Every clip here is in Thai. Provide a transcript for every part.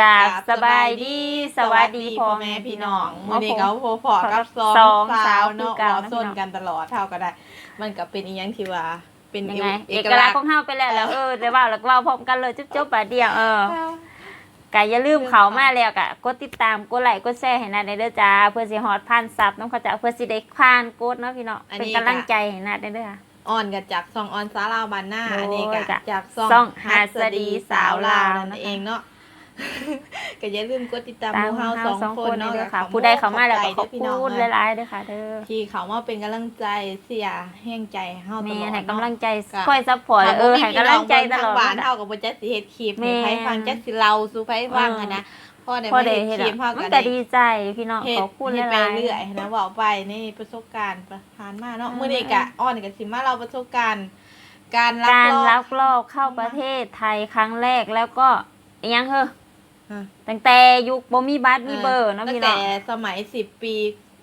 กราบสบายดีสวัสดีพ่อแม่พี่น้องวันนี้เขาพอพอกับสองสองสาสาววเนาะคือเก่าอนะส้นพี่น้องกันตลอดเท่าก็ได้ มันก็เป็นอีหยังที่ว่าเป็นยังไงเอเอกกลักษณ์ของเฮาไปแล้วแล้วเออแต่ว่าแล้วก็เว้าพร้อมกันเลยจุ๊บๆบาดเดียวเออก็อย่าลืมเขามาแล้วก็กดติดตามกดไลค์กดแชร์ให้นัดได้เด้อจ้าเพื่อสิฮอดพันซับน้องเขาจะเพื่อสิได้ผ่านกดเนาะพี่เนาะเป็นกำลังใจให้นัดได้เด้อค่ะออนกับจากซองออนสาวลาวบานหน้าโอ้ยอันนี้ก็จ้ะจากซซ่อองงฮัสดีสาวลาวฮัสดีสาวลาวนั่นเองเนาะ ก็อย่าลืมกดติดตามตามหมู่เฮาเฮาสองสองคคนนเนาะเด้อค่ะขอบผู้ใดเข้ามาแล้วก็ขขออบบใจเด้อพี่น้องคุณเนาะหลายๆเด้อค่ะเด้อที่เขามาเป็นกำลังใจเสียแห้งใจให้เฮาตแม่ลอดให้เนาะกำลังใจก็คอยซัพพอร์ตเออให้กำลังใจตลอดทางบ้านเท่ากับบ่จักสิเฮ็ดคลิปแม่ให้ไผฟังจักสิเล่าสู่ไผฟังอะนะพ่อได้พอมาได้เฮ็ดเฮ็ดคลิปอะเฮามันก็ก็ได้ดีใจพี่น้องเฮ็ดขอบคุณหเฮ็ดไปลายเรื่อยนะเว้าไปในประสบการณ์ผ่านมาเนาะอืมมื้อนี้ก็อ้อนก็สิมาเล่าประสบการณ์การลัๆกการลอบลักลอบเข้าประเทศไทยครั้งแรกแล้วก็อิหยังเหรอ อะ ตั้งแต่ยุคบ่มีบัตรมีเบอร์เนาะตั้งพี่น้แต่องสมัย10ปี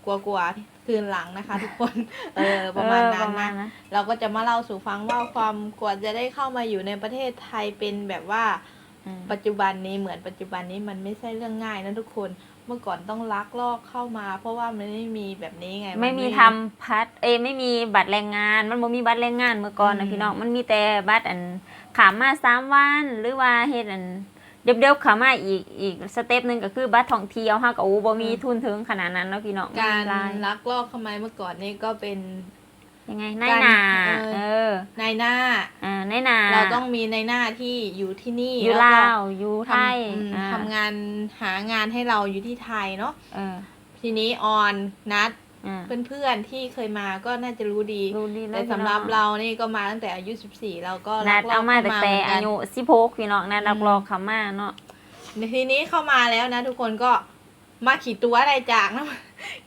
กว่าๆคืนหลังนะคะ ทุกคน เออประมาณเออนั้ปนระมานะณนั้นเราก็จะมาเล่าสู่ฟังว่าความกว่าจะได้เข้ามาอยู่ในประเทศไทยเป็นแบบว่าอืมปัจจุบันนี้เหมือนปัจจุบันนี้มันไม่ใช่เรื่องง่ายนะทุกคน เมื่อก่อนต้องลักลอบเข้ามา เพราะว่ามันไม่มีแบบนี้ไงน ไม่มีทำพัดเอยไม่มีบัตรแรงงาน มันบ่มีบัตรแรงงานเมื่อก่อนอืนะม พี่น้อง มันมีแต่บัตรอันขามมาสามวันหรือว่าเฮ็ดอัน เดียวๆขามาอีกอีกสเต็ปหนึงก็คือบัตรท่องเที่ยวเฮาก็โอ้บ่มีทุนถึงขนาดนั้นเนาะพี่น้องการหลายลักลอบเข้ามาเมื่อก่อนนี่ก็เป็นยังไงนายหนาการเออเออนายหน้าอ่านายหนา เราต้องมีนายหน้าที่อยู่ที่นี่อยู่แก็ลาวอยู่ไทยทำอืมอ่าทำงานหางานให้เราอยู่ที่ไทยเนาะเออทีนี้ออนนัดอ่า เพื่อนๆที่เคยมาก็น่าจะรู้ดีรู้ดีเนาะแต่พี่สำน้หอรังบเรานี่ก็มาตั้งแต่อายุ 14 เราก็นัลัดกลอเอาบมาเข้าแต่มาแต่เหมือนกัอานยุ16พี่น้องนัดอืมรับรองเขามาเนาะในทีนี้เข้ามาแล้วนะทุกคนก็มาขี่ตัวได้จากนะ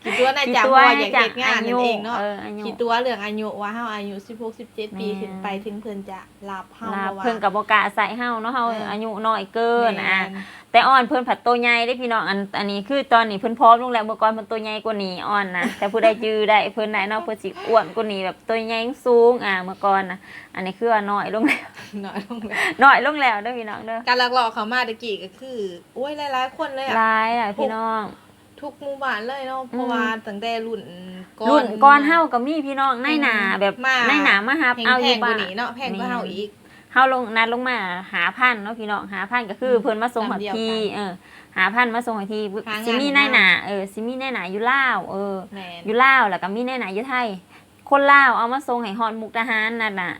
ขี่ตัวได้จากกี่เพตัวราะว่าอยากจาเฮ็กดงานนั่นเองเนาะเอออายุขี่ตัวเรื่องอายุว่าเฮาอายุ16 17ปีแม่ขึ้นไปถึงเพิ่นจะรับเฮาลาเพราะว่าเพิ่นกับบกล้าใส่เฮาเนาะเฮาเออออายุน้อยเกินแม่อะแต่อ่อนเพิ่นผัดตัวใหญ่ได้พี่น้องอันอันนี้คือตอนนี้เพิ่นพร้อมลงแล้วเมื่อก่อนเพิ่นตัวใหญ่กว่านี้อ่อนนะแต่ผู้ใดจื้อได้เพิ่นได้เนาะเพิ่นสิอ้วนกว่านี้แบบตัวใหญ่สูงอะเมื่อก่อนนะอันนี้คือว่าน้อยลงแล้วน้อยลงแล้วน้อยลงแล้วเด้อพี่น้องเด้อการลักลอบเข้ามาตะกี้ก็คือโอ้ยหลายๆคนเลยอะหลายอะพี่น้อง ทุกหมู่บ้านเลยเนาะเพอืราะมว่าตั้งแต่รุ่นก่อนรุ่นก่อนเฮาก็มีพี่น้องในหนาแบบมาในหนามาฮับแพงเอาอแพยู่งกบ้าว่านนี้เนาะแพงกว่าเฮาอีกเฮาลงนัดลงมาหาพันเนาะพี่น้องหาพันก็คืออมเพิ่นมาส่งหอตามเดียวทีกันเออหาพันมาส่งหอทีหางานซิมีในหนาเออซิมีในหนาอยู่ลาวเออแม่นอยู่ลาวแล้วก็มีในหนาอยู่ไทย คนลาวเอามาส่งให้ฮอดมุกดาหารนั่นน่ะ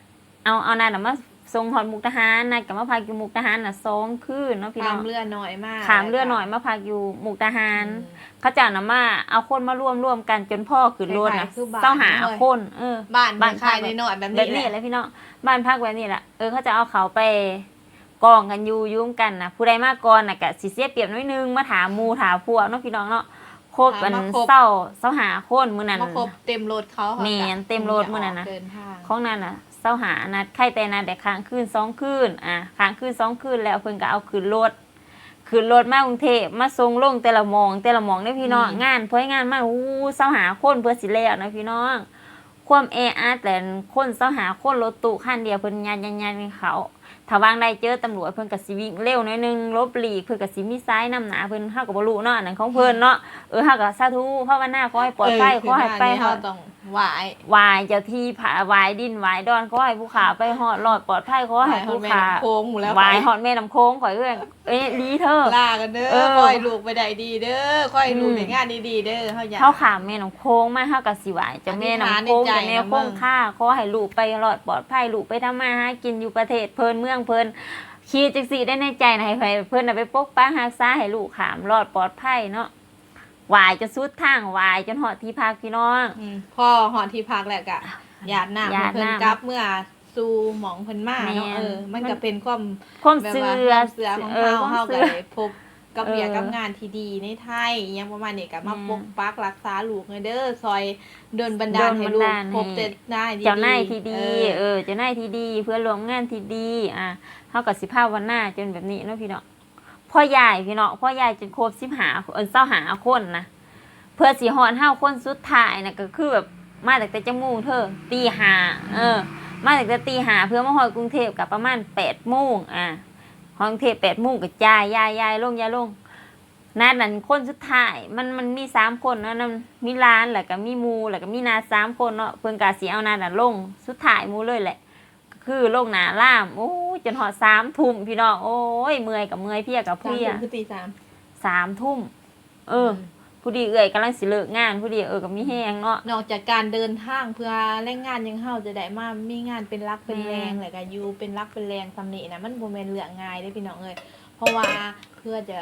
เอาเอานั่นน่ะมา ส่งฮอดมุกดาหารนั่นก็มาพักอยู่มุกดาหารน่ะสองคืนเนาะพี่คน้วาอมงเรือน้อยมากขามเรือหน่อยมาพักอยู่มุกดาหาร อืม เขาเจ้าน่ะมาเอาคนมาร่วมร่วมกันจนพ่อขึ้นรถน่ะคล้ายๆคือบ้านเศร้าหาเลย คนเออ บ้านบ้านคายพัก น้อยๆแบบแบบนี้นี้แหแหละละพี่น้องบ้านพักแบบนี้แหละเออเขาจะเอาเขาไปกองกันอยู่ยุ่งกันนะผู้ใดมากก่อนน่ะกะสิเสียเปรียบน้อยนึงมาถามหมูถามพวกเนาะพี่น้องเนาะครบกันเศร้าเศร้าหาคนมื้อนั้น มาครบเต็มรถเขาเขาแม่นจะเต็มรถมื้อนั้นนะ เดินทาง ของนั้นน่ะ เศร้าหานัดใครแต่นัดแต่ค้างคืนสองคืนอะค้างคืนสองคืนแล้วเพิ่นก็เอาขึ้นรถขึ้นรถมากรุงเทพมาส่งลงแต่ละหมอง แต่ละหมองเด้อพี่น้องงานเพื่องานมาอู้เศร้าหาคนเพื่อสิแล้วนะพี่น้องความแออัดแต่คนเสาหาคนรถตู้คันเดียวเพิ่นยันยันยันเป็นเขาถ้าวางได้เจอตำรวจเพิ่นก็สิวิ่งเร็วหน่อยหนึงลบหลีกเพิ่นก็สิมีซ้ายนำหน้าเพิ่นเฮาก็บ่รู้เนาะอันนั้นของเพิ่นเนาะเออเฮาก็สาธุภาวนาขอให้ปลอดภัยเขอให้ไปคือฮอบ้านดนี้เขาต้องไหวายวายเจ้าที่ผาวายดินวายดอนขอให้ผู้ขาไปฮอดรอดปลอดภัยขอให้ผู้ขาโค้งหมูแล้ววายฮอดแม่น้ำโค้งขอยเอ้ยเอ้ยดีเธอลากันเด้อเออคอยลูกไปได้ดีเด้อคอยลูกอืมในงานดีๆเด้อเขาอยากเฮาขามแม่น้ำโค้งมาเฮาก็สิไหวเจะแม่น้ำโค้งอธิษฐานจะในใจแม่โค้งนะมึงค่าขอให้ลูกไปรอดปลอดภัยลูกไปทำมาหากินอยู่ประเทศเพิ่นเมืองเพิ่นคิดจังซี่ได้ในใจนะให้เพิ่นน่ะไปปกป้ารักษาให้ลูกขามรอดปลอดภัยเนาะวายจะสุดทางวายจนฮอดที่พักพี่น้องอืมพ่อหอดที่พักแหละกะหยาดน้ำหยาดเพิ่นน้ำกลับเมื่อสู่หมองเพิ่นมาเนาะแม่นเออมันมันก็เป็นความความแบบเสืว่าอความเสือของเออเฮาความเฮาเสืก็อเลยพบ กับเออเบียกับงานที่ดีในไทยอหยังประมาณนี้ก็มาแม่นปกปักรักษาลูกให้เด้อซอยโดนบันดาลโดนให้บันลูกดาลพบให้แต่ได้ดีๆเจ้านายที่ดีเอเอออเจ้านายที่ดีเพื่อนร่วมงานที่ดีอะเฮากับสิภาพวันหน้าจนแบบนี้เนาะพี่เนาะพ่อใหญ่พี่เนาะพ่อใหญ่จนครบสิบหาเออเศร้าหาคนนะเพื่อสิฮอดเฮาคนสุดท้ายน่ะก็คือแบบมาตั้งแต่จังมูงเธอตีหาเออ มาตั้งแต่ตีหาเพื่อมาฮอดกรุงเทพกับประมาณแปดโมงอะ ห้องเทพแปดโมงก็จ่ายยายยายลงยายลงนัดนั้นคนสุดท้ายมันมันมีสามคนเนาะนั่นมีร้านแล้วก็มีหมูแล้วก็มีนาสามคนเนาะเพิ่นกาสีเอานาน่ะลงสุดท้ายหมูเลยแหละคือลงหนาล่ามโอ้ยจนหอดสามทุ่มพี่น้องโอ้ยเมื่อยกับเมื่อยเพลียกับสามเพลียทุ่มคือตีสามสามทุ่มเออ ผู้ดีเอ่ยกำลังสิเลิกงาน ผู้ดีเออกับมีแห้งเนาะ นอกจากการเดินทางเพื่อแรงงานยังเฮาจะได้มามีงานเป็นรักเป็นแรงแม่แล้วก็อยู่เป็นรักเป็นแรงสำนีนะมันบ่แม่นเรื่องง่ายเด้อพี่น้องเอ้ยเพราะว่าเพื่อจะ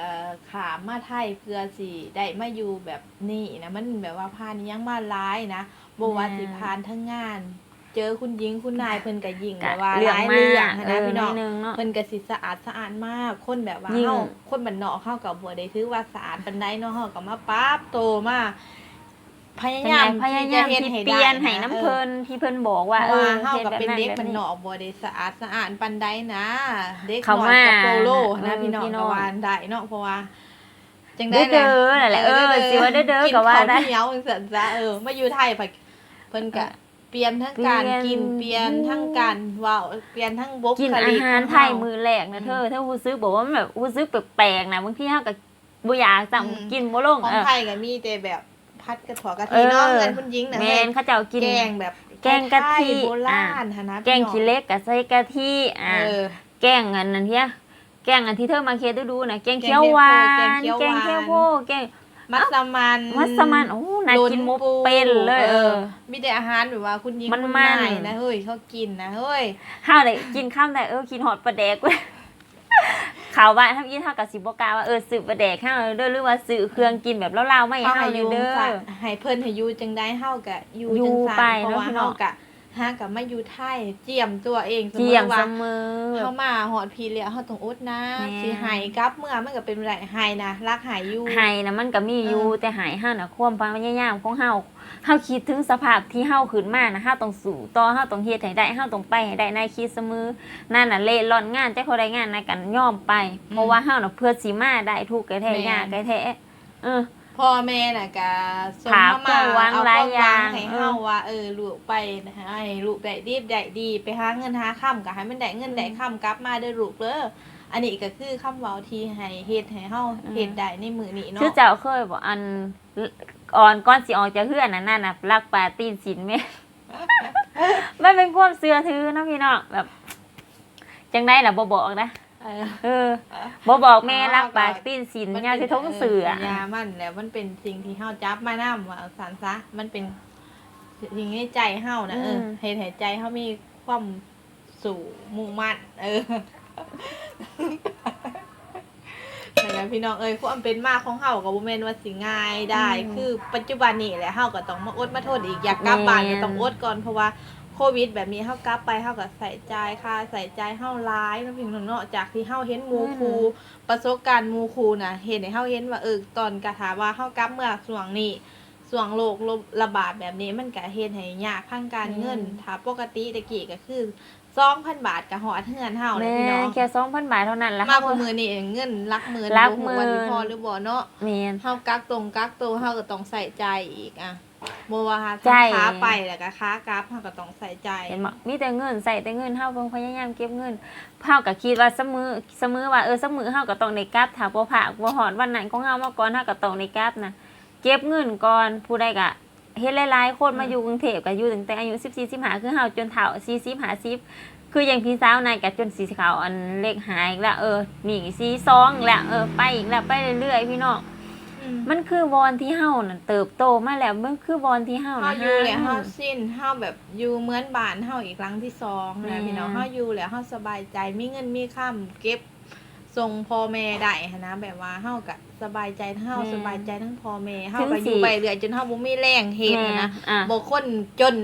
ขามมาไทยเพื่อสิได้มาอยู่แบบนี้นะมันแบบว่าพานยังมาร้ายนะบ่ว่าสิพานทั้งงาน เจอคุณหญิงคุณนายเพิ่นก็ยิ่งแบบว่าเรื่องหลายมาเรื่องกนะเออพี่หน้น้อองยหนึงเนาะเพิ่นก็สิสะอาดสะอาดมาก คนแบบว่ายิ่งเฮาคนบ้านนอกเฮากับบ่ได้ถือว่าสะอาดปานใดเนาะเฮาก็มาปรับโตมาพยายามพยายามที่ที่จะฮ็ดเปลี่ยนได้ให้น้ำเพลินที่เพิ่นบอกว่าเพเอราะอว่าเฮาฮ็ดก็แบบเป็นเด็กแบบบ้านนอกบ่ได้สะอาดสะอาดปานใดนะเด็กเขาน้อยมากับโปโลเอนะอพี่น้องพี่น้ก็องว่าได้เนาะเพราะว่าจังเด้ได้อเด้อนั่นแหละเออสิว่าเด้อเด้อกินก็ว่าข้าวได้เหนียวจังซั่นซะเออมาอยู่ไทยผักเพิ่นก็ เปลี่ยนทั้งการเปลี่ยนกินเปลี่ยนทั้งการเว้าเปลี่ยนทั้งบุคกินลิอาหารของไทยเฮามือแรกนะเธอถ้าฮู้ซึกบอกว่ามันแบบฮู้ซึกแปลกๆนะบางทีเฮาก็บ่อยากสั่งอืมกินบ่ลงของเออไทยก็มีแต่แบบพัดกระถั่วกะเอทิอเนาะเงินคุณยิงนะแม่เฮ้ยนเขาเจ้ากินแกงแบบแกงกะทิไทยโบราณหะนะแกงขี้เหล็กก็ใส่กะทิอ่าเออแกงอันนั้นเฮียแกงอันที่เธอมาเคสดูๆนะแกงแกงเขียวหวานแกงเขียวหวานแกงเขียวโพแกง มัสมันมัสมันโอ้น่ากินมุกเป็นเลยเออ มีแต่อาหารแบบว่าคุณยิงมันคุณมันนายนะเฮ้ยเขากินนะเฮ้ยข้าวเลยกินข้าวแต่เออกินหอดปลาแดกเว้ยข่าวบ้านทำยินเท่ากับสิบกล้าว่าเออสืบปลาแดกข้าวเด้อหรือว่าสื่อเครื่องกินแบบเล่าๆไม่เขาให้ให้อเด้ยู่อเด้อสัตว์ให้เพิ่นให้อยู่จังได้เฮากะอยู่อยู่จังไปซั่นเพราะว่าเนาะพี่น้เฮาองกะ หากับมาอยู่ไทยเจียมตัวเองเสมเจียอมว่าเสมอเข้ามาหอดพีแล้วเขาต้องอดนะแม่ สิหายกลับเมื่อมันก็เป็นไรหายนะรักหายอยู่ ไห้นะมันก็มีอยู่เออ แต่หายห้าน่ะความพยายามของเฮาเฮาคิดถึงสภาพที่เฮาขึ้นมานะเฮาต้องสู้ต่อเฮาต้องเฮ็ดให้ได้เฮาต้องไปให้ได้ในคิดเสมอนั่นน่ะเล่ร่อนงานแต่เขาได้งานในกันยอมไป เพราะว่าเฮาน่ะเพื่อสิมาได้ทุกข์แก่แท้ยากแก่แท้เออ พ่อแม่น่ะก็ส่งถามเข้ามาความหวังเอาหลายความหวังอย่างให้เออเฮาว่าเออลูกไปนะให้ลูกได้ดีได้ดีไปหาเงินหาค่ำก็ให้มันได้เงินได้ค่ำกลับมาเด้อลูกเด้ออันนี้ก็คือคำเว้าที่ให้เฮ็ดให้เฮาเฮ็ดได้ในมื้อนี้เนาะชื่อเจ้าเคยบอกอันอ่อนก้อนสิออกจากเฮือนนั่นน่ะนะรักปลาตีนสินแม่มันเป็นความเสื่อถือนะพี่น้องแบบจังได้ล่ะบ่บอกนะ เออเออบ่บอกแม่รักปลาตีนสินยาสิทงเสือสัญญามันแล้วมันเป็นสิ่งที่เฮาจับมานํว่าเอาสารซะมันเป็นสิ่งในใจเฮานะเออเฮ็ดให้ใจเฮามีความสู่มุ่งมั่นเออนั่นแหละพี่น้องเอ้ยความเป็นมาของเฮาก็บ่แม่นว่าสิง่ายได้ คือปัจจุบันนี้แหละเฮาก็ต้องมาอดมาทนอีกอยากกลับบ้านก็ต้องอดก่อนเพราะว่า โควิด แบบนี้เฮากลับไปเฮาก็ใส่ใจค่าใส่ใจเฮาร้ายเนาะพี่น้องเนาะจากที่เฮาเห็นหมู่ครูประสบการณ์หมู่ครูน่ะเห็นให้เฮาเห็นว่าเออตอนกะถาว่าเฮากลับเมื่อช่วงนี้ช่วงโรคระบาดแบบนี้มันก็เฮ็ดให้ยากทางการเงินถ้าปกติตะกี้ก็คือ2,000บาทก็ฮอดเฮือนเฮาเลยแม่พี่น้องแค่2,000บาทเท่านั้นละมากกว่ามือนี่เงินรักหมื่นรักบ่หมื่ฮู้นว่าสิพอหรือบ่เนาะแม่นเฮากักตรงกักตัวเฮาก็ต้องใส่ใจอีกอะ บ่ว่าใจค้าไปแล้วก็ค้ากราฟเฮาก็ต้องใส่ใจเห็นบ่มีแต่เงินใส่แต่เงินเฮาต้องพยายามเก็บเงินเฮาก็คิดว่าเสมอเสมอว่าเออเสมอเฮาก็ต้องได้กลับถ้าบ่พากบ่ฮอดวันนั้นของเฮามาก่อนเฮาก็ต้องได้กลับนะเก็บเงินก่อนผู้ใดก็เฮ็ดหลายๆคนมาอยู่กรุงเทพก็อยู่ตั้งแต่อายุ14 15คือเฮาจนเฒ่า40 50คืออย่างพี่สาวนายก็จนสีขาวอันเลขหายอีกแล้วเออนี่สีซองอีกแล้วเออไปอีกแล้วไปเรื่อยๆพี่น้องอื มมันคือวอนที่เฮาน่ะเติบโตมาแล้วมันคือวอนที่เฮาเฮาน่ะอยู่แล้วหเฮาสิ้นเฮาแบบอยู่เหมือนบ้านเฮาอีกครั้งที่สองแม่นะพี่น้องเฮาอยู่แล้วเฮาสบายใจมีเงินมีค่ำเก็บส่งพ่อแม่ได้หั้นนะแบบว่าเฮาก็สบายใจทั้งเฮาสบายใจทั้งพ่อแม่เฮาก็อยู่ไปเรื่อยจนเฮาบ่มีแรงเฮ็ดหั้นนะอะบคนจน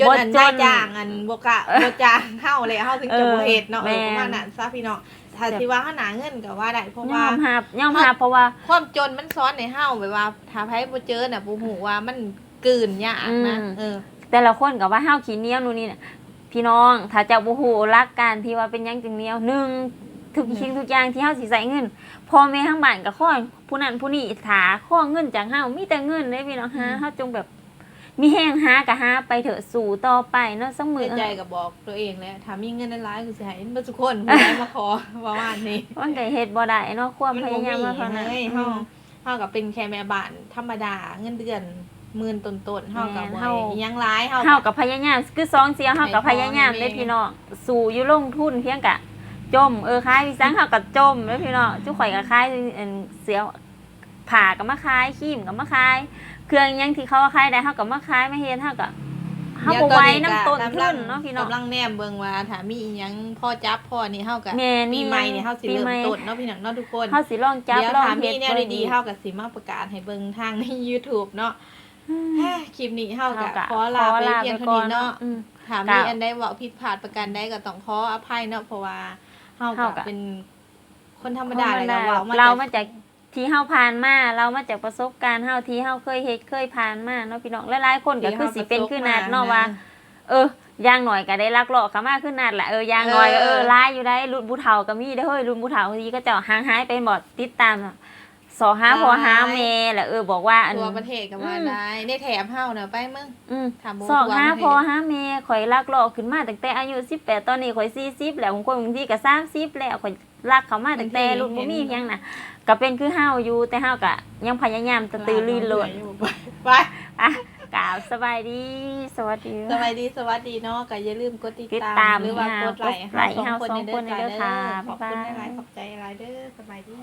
จนบ่อันจนนายจ้างอันบกะบจ้างเฮาเลยเฮาถึงจะเออบ่เฮ็ดเนาะเออแม่ประมาณนั้นซะพี่น้องถ้าสิว่าเฮาหนาเงินก็ว่าได้เพราะยว่า อมรับยอมรับเพราะว่า ความจนมันซ้อนในเฮาแบบว่าถ้าไผบ่เจอน่ะบ่ฮู้ว่ามันกลืนยากนะอืม เออ แต่ละคนก็ว่าเฮาขี้เหนียวนู่นนี่น่ะพี่น้องถ้าเจ้าบ่ฮู้รักกันที่ว่าเป็นหยังจึงเหนียวหนึ่งทุกสิ่งทุกอย่างที่เฮาสิใส่เงินพ่อแม่ทั้งบ้านก็ขอผู้นั้นผู้นี้ถาขอเงินจากเฮามีแต่เงินเด้พี่น้องฮะอืม เฮาจงแบบ มีแห้งหากะหาไปเถอะสู่ต่อไปเนาะสักมืเมื่ออใจก็บอกตัวเองแล้วถ้ามีเงินหลายๆกูสิให้เบ่ทุกคนผู้ใดมาขอว่าว่านี่มันก็เฮ็ดบ่ได้เนาะความมันพบ่ยายามมีมาเท่านั้นเฮ้ยอืเฮามเฮาก็เป็นแค่แม่บ้านธรรมดาเงินเดือนหมื่นต้นๆเฮาก็แม่นบ่เฮาให้อิหยังหลายเฮาเฮาก็กับพยายามคือสองเสียเฮากับพยายามให้พ่อเด้ให้แม่พี่น้องสู่อยู่ลงทุนเพียงกะจมเออคายพี่สังเฮากับจมเด้อพี่น้องจุข่อยกับคายเอิ่นเสีย ผ่ากับมาคายขีมกับมาคาย เครื่องหยังที่เขาคายได้เฮากับมาคายมาเฮ็ดเฮาก็เฮาบ่ไหว้น้ำต้นทุนเนาะพี่น้องกำลังแนมเบิ่งว่าถ้ามีอิหยังพ่อจับพ่อนี่เฮาก็แม่นปีใหม่นี่เฮาสิปีเริ่มใหม่ต้นเนาะพี่น้องเนาะทุกคนเฮาสิลองจับเดี๋ยวลองถ้ามีเฮ็ดแนวเบิ่งดีๆเฮาก็สิมาประกาศให้เบิ่งทางใน YouTube เนาะคลิปนี้เฮาก็ขอลาไปเพียงเท่านี้เนาะอืมถามมีอันใดเว่าผิดพลาดประการใดก็ต้องขออภัยเนาะเพราะว่าเฮาเฮาก็ก็เป็นคนธรรมดาเลยก็เว้าเรามาจาก ที่เฮาผ่านมาเรามาจากประสบการณ์เฮาที่เฮาเคยเฮ็ดเคยผ่านมาเนาะพี่น้องหลายๆคนก็คือสิเป็นคือนาดเนาะว่า เอออย่างหน่อยก็ได้ลักลอบเข้ามาขึ้นนาดแหละเอออย่างหน่อยก็เออร้ายอยู่ได้รุ่นผู้เฒ่าก็มีได้อเฮ้ยรุ่นผู้เฒ่าทีก็เจะห่างหายไปหมดติดตามอะ สอหาพอหาเมแหละเออบอกว่าอันตัวประเทศก็ว่าอืมได้ในแถบเฮาเนาะไปมึงอืมถามบ่สองหาทั่วประเทศพอหาเมข่อยลักลอบขึ้นมาตั้งแต่อายุ18ตอนนี้ข่อย40แล้วบางคนบางทีก็30แล้วข่อยลักเข้ามาตั้งแต่รุ่นบ่มีเพียงน่ะก็เป็นคือเฮาอยู่แต่เฮาก็ยังพยายามตะตือรือร้นไปอะกล่าวสบายดี สวัสดีสวัสดีสวัสดีเนาะก็อย่าลืมกดติดติดตาตามมหรือว่ากดไลค์กดไลค์เฮาสองคนเฮาสองคนในเด้อในเด้อค่ะขอบคุณบ๊ายบายหลายๆขอบใจหลายเด้อสบายดี